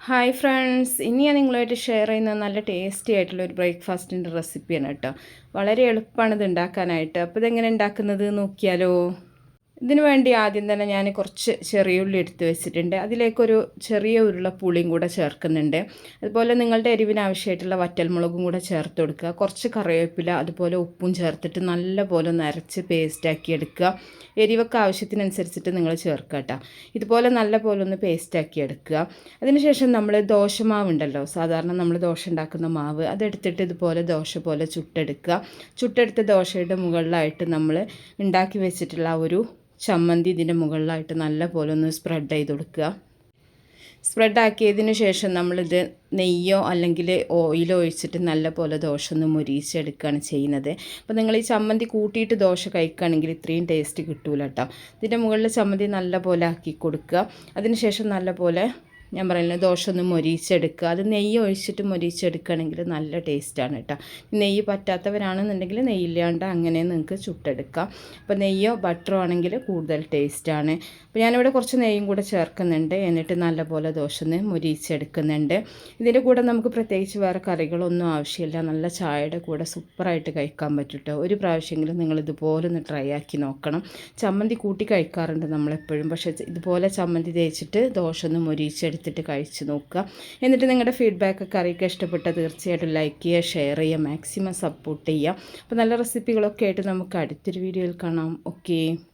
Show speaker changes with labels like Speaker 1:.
Speaker 1: Hi friends ഇനി ഞാൻ നിങ്ങളുമായിട്ട് ഷെയർ ചെയ്യുന്ന നല്ല ടേസ്റ്റി ആയിട്ടുള്ള ഒരു ബ്രേക്ക്ഫാസ്റ്റിന്റെ റെസിപ്പിയാണ് കേട്ടോ. വളരെ എളുപ്പമാണ് ഇത് ഉണ്ടാക്കാനായിട്ട്. അപ്പോൾ ഇതെങ്ങനെ ഉണ്ടാക്കുന്നത് നോക്കിയാലോ? ഇതിനു വേണ്ടി ആദ്യം തന്നെ ഞാൻ കുറച്ച് ചെറിയ ഉള്ളി എടുത്ത് വെച്ചിട്ടുണ്ട്. അതിലേക്കൊരു ചെറിയ ഉരുള പുളിയും കൂടെ ചേർക്കുന്നുണ്ട്. അതുപോലെ നിങ്ങളുടെ എരിവിന് ആവശ്യമായിട്ടുള്ള വറ്റൽമുളകും കൂടെ ചേർത്ത് കൊടുക്കുക. കുറച്ച് കറിവേപ്പില അതുപോലെ ഉപ്പും ചേർത്തിട്ട് നല്ലപോലെ ഒന്ന് അരച്ച് പേസ്റ്റാക്കി എടുക്കുക. എരിവൊക്കെ ആവശ്യത്തിനനുസരിച്ചിട്ട് നിങ്ങൾ ചേർക്കുക കേട്ടോ. ഇതുപോലെ നല്ലപോലെ ഒന്ന് പേസ്റ്റാക്കി എടുക്കുക. അതിനുശേഷം നമ്മൾ ദോശമാവ് ഉണ്ടല്ലോ. സാധാരണ നമ്മൾ ദോശ ഉണ്ടാക്കുന്ന മാവ് അതെടുത്തിട്ട് ഇതുപോലെ ദോശ പോലെ ചുട്ടെടുക്കുക. ചുട്ടെടുത്ത ദോശയുടെ മുകളിലായിട്ട് നമ്മൾ ഉണ്ടാക്കി വെച്ചിട്ടുള്ള ഒരു ചമ്മന്തി ഇതിന്റെ മുകളിലായിട്ട് നല്ല പോലെ ഒന്ന് സ്പ്രെഡ് ചെയ്ത് കൊടുക്കുക. സ്പ്രെഡ് ആക്കിയതിന് ശേഷം നമ്മളിത് നെയ്യോ അല്ലെങ്കിൽ ഓയിലോ ഒഴിച്ചിട്ട് നല്ല പോലെ ദോശ ഒന്ന് മുരിച്ചെടുക്കുകയാണ് ചെയ്യുന്നത്. അപ്പോൾ നിങ്ങൾ ഈ ചമ്മന്തി കൂട്ടിയിട്ട് ദോശ കഴിക്കുകയാണെങ്കിൽ ഇത്രയും ടേസ്റ്റ് കിട്ടൂല കേട്ടോ ഇതിന്റെ മുകളിൽ ചമ്മന്തി നല്ല പോലെ ആക്കി കൊടുക്കുക. അതിന് ശേഷം നല്ല പോലെ ഞാൻ പറയുന്നത് ദോശ ഒന്ന് മൊരിച്ചെടുക്കുക. അത് നെയ്യ് ഒഴിച്ചിട്ട് മൊരിച്ചെടുക്കുകയാണെങ്കിൽ നല്ല ടേസ്റ്റാണ് കേട്ടോ. നെയ്യ് പറ്റാത്തവരാണെന്നുണ്ടെങ്കിൽ നെയ്യില്ലാണ്ട് അങ്ങനെ നിങ്ങൾക്ക് ചുട്ടെടുക്കാം. അപ്പോൾ നെയ്യോ ബട്ടറോ ആണെങ്കിൽ കൂടുതൽ ടേസ്റ്റാണ്. അപ്പോൾ ഞാനിവിടെ കുറച്ച് നെയ്യും കൂടെ ചേർക്കുന്നുണ്ട്. എന്നിട്ട് നല്ലപോലെ ദോശ ഒന്ന് മൊരിച്ചെടുക്കുന്നുണ്ട്. ഇതിന്റെ കൂടെ നമുക്ക് പ്രത്യേകിച്ച് വേറെ കറികളൊന്നും ആവശ്യമില്ല. നല്ല ചായയുടെ കൂടെ സൂപ്പറായിട്ട് കഴിക്കാൻ പറ്റും കേട്ടോ. ഒരു പ്രാവശ്യമെങ്കിലും നിങ്ങൾ ഇതുപോലെ ഒന്ന് ട്രൈ ആക്കി നോക്കണം. ചമ്മന്തി കൂട്ടി കഴിക്കാറുണ്ട് നമ്മളെപ്പോഴും. പക്ഷേ ഇതുപോലെ ചമ്മന്തി തേച്ചിട്ട് ദോശ ഒന്ന് മൊരിച്ചെടുത്ത് എടുത്തിട്ട് കഴിച്ചു നോക്കുക. എന്നിട്ട് നിങ്ങളുടെ ഫീഡ്ബാക്കൊക്കെ അറിയിക്കുക. ഇഷ്ടപ്പെട്ട തീർച്ചയായിട്ടും ലൈക്ക് ചെയ്യുക ഷെയർ ചെയ്യുക മാക്സിമം സപ്പോർട്ട് ചെയ്യുക. അപ്പോൾ നല്ല റെസിപ്പികളൊക്കെ ആയിട്ട് നമുക്ക് അടുത്തൊരു വീഡിയോയിൽ കാണാം. ഓക്കേ